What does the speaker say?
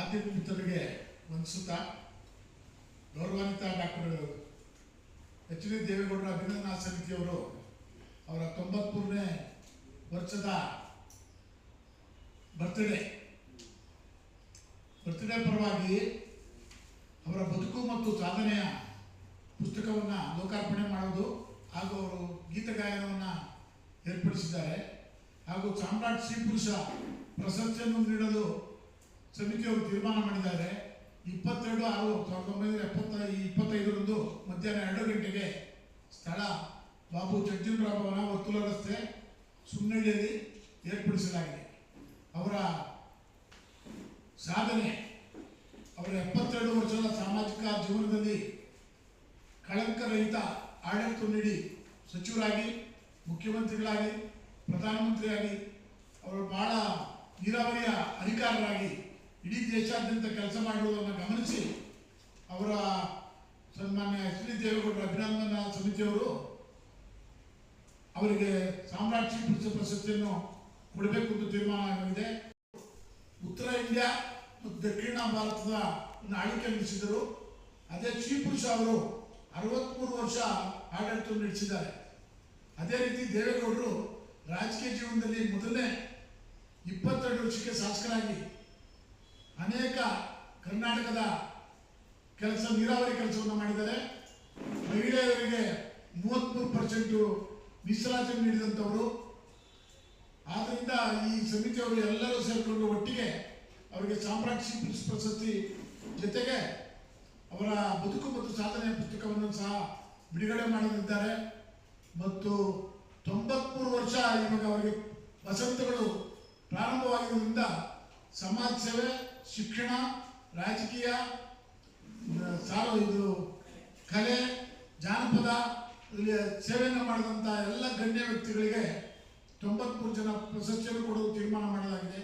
ಆದ್ಯತೆ ಮಿತ್ರರಿಗೆ ವಂದಿಸುತ್ತಾ ಗೌರವಾನ್ವಿತ ಡಾಕ್ಟರ್ ಎಚ್ ಡಿ ದೇವೇಗೌಡರ ಅಭಿನಂದನಾ ಸಮಿತಿಯವರು ಅವರ ತೊಂಬತ್ಮೂರನೇ ವರ್ಷದ ಬರ್ತ್ಡೇ ಬರ್ತ್ಡೇ ಪರವಾಗಿ ಅವರ ಬದುಕು ಮತ್ತು ಸಾಧನೆಯ ಪುಸ್ತಕವನ್ನು ಲೋಕಾರ್ಪಣೆ ಮಾಡೋದು ಹಾಗೂ ಅವರು ಗೀತಗಾಯನವನ್ನು ಏರ್ಪಡಿಸಿದ್ದಾರೆ ಹಾಗೂ ಸಾಮ್ರಾಟ್ ಶ್ರೀಪುರುಷ ಪ್ರಶಸ್ತಿಯನ್ನು ನೀಡಲು ಸಮಿತಿಯವರು ತೀರ್ಮಾನ ಮಾಡಿದ್ದಾರೆ. ಇಪ್ಪತ್ತೆರಡು ಆರು ಸಾವಿರದ ಒಂಬೈನೂರ ಎಪ್ಪತ್ತ ಇಪ್ಪತ್ತೈದರಂದು ಮಧ್ಯಾಹ್ನ ಎರಡು ಗಂಟೆಗೆ ಸ್ಥಳ ಬಾಬು ಜಗಜೀವನರಾವ್ ಭವನ ವರ್ತುಲ ರಸ್ತೆ ಸುಮ್ಮನಹಳ್ಳಿಯಲ್ಲಿ ಏರ್ಪಡಿಸಲಾಗಿದೆ. ಅವರ ಸಾಧನೆ ಅವರ ಎಪ್ಪತ್ತೆರಡು ವರ್ಷದ ಸಾಮಾಜಿಕ ಜೀವನದಲ್ಲಿ ಕಳಂಕರಹಿತ ಆಡಳಿತ ನೀಡಿ ಸಚಿವರಾಗಿ, ಮುಖ್ಯಮಂತ್ರಿಗಳಾಗಿ, ಪ್ರಧಾನಮಂತ್ರಿಯಾಗಿ, ಅವರು ಬಹಳ ನೀರಾವರಿಯ ಅಧಿಕಾರರಾಗಿ ಇಡೀ ದೇಶಾದ್ಯಂತ ಕೆಲಸ ಮಾಡಿರುವುದನ್ನು ಗಮನಿಸಿ ಅವರ ಸನ್ಮಾನ್ಯ ಎಚ್ ಡಿ ದೇವೇಗೌಡರ ಅಭಿನಂದನಾ ಸಮಿತಿಯವರು ಅವರಿಗೆ ಸಾಮ್ರಾಜ್ಯ ಪುರುಷ ಪ್ರಶಸ್ತಿಯನ್ನು ಕೊಡಬೇಕು ಎಂದು ತೀರ್ಮಾನವಾಗಿದೆ. ಉತ್ತರ ಇಂಡಿಯಾ ಮತ್ತು ದಕ್ಷಿಣ ಭಾರತದ ಆಳ್ವಿಕೆ ನಡೆಸಿದರು. ಅದೇ ಶ್ರೀ ಪುರುಷ ಅವರು ಅರವತ್ತ್ಮೂರು ವರ್ಷ ಆಡಳಿತ ನಡೆಸಿದ್ದಾರೆ. ಅದೇ ರೀತಿ ದೇವೇಗೌಡರು ರಾಜಕೀಯ ಜೀವನದಲ್ಲಿ ಮೊದಲನೇ ಇಪ್ಪತ್ತೆರಡು ವರ್ಷಕ್ಕೆ ಶಾಸಕರಾಗಿ ಅನೇಕ ಕರ್ನಾಟಕದ ಕೆಲಸ, ನೀರಾವರಿ ಕೆಲಸವನ್ನು ಮಾಡಿದ್ದಾರೆ. ಮಹಿಳೆಯರಿಗೆ ಮೂವತ್ಮೂರು ಪರ್ಸೆಂಟು ಮೀಸಲಾತಿ ನೀಡಿದಂಥವರು. ಆದ್ದರಿಂದ ಈ ಸಮಿತಿಯವರು ಎಲ್ಲರೂ ಸೇರಿಕೊಂಡು ಒಟ್ಟಿಗೆ ಅವರಿಗೆ ಸಾಮ್ರಾಜ್ಯ ಪ್ರಶಸ್ತಿ ಜೊತೆಗೆ ಅವರ ಬದುಕು ಮತ್ತು ಸಾಧನೆ ಪುಸ್ತಕವನ್ನು ಸಹ ಬಿಡುಗಡೆ ಮಾಡಲಿದ್ದಾರೆ ಮತ್ತು ತೊಂಬತ್ಮೂರು ವರ್ಷ ಇವಾಗ ಅವರಿಗೆ ವಸಂತಗಳು ಪ್ರಾರಂಭವಾಗಿರುವುದರಿಂದ ಸಮಾಜ ಸೇವೆ ಶಿಕ್ಷಣ, ರಾಜಕೀಯ ಸಾಲ ಇದು ಕಲೆ, ಜಾನಪದ ಸೇವೆಯನ್ನು ಮಾಡಿದಂಥ ಎಲ್ಲ ಗಣ್ಯ ವ್ಯಕ್ತಿಗಳಿಗೆ ತೊಂಬತ್ಮೂರು ಜನ ಪ್ರಶಸ್ತಿಯನ್ನು ಕೊಡಲು ತೀರ್ಮಾನ ಮಾಡಲಾಗಿದೆ.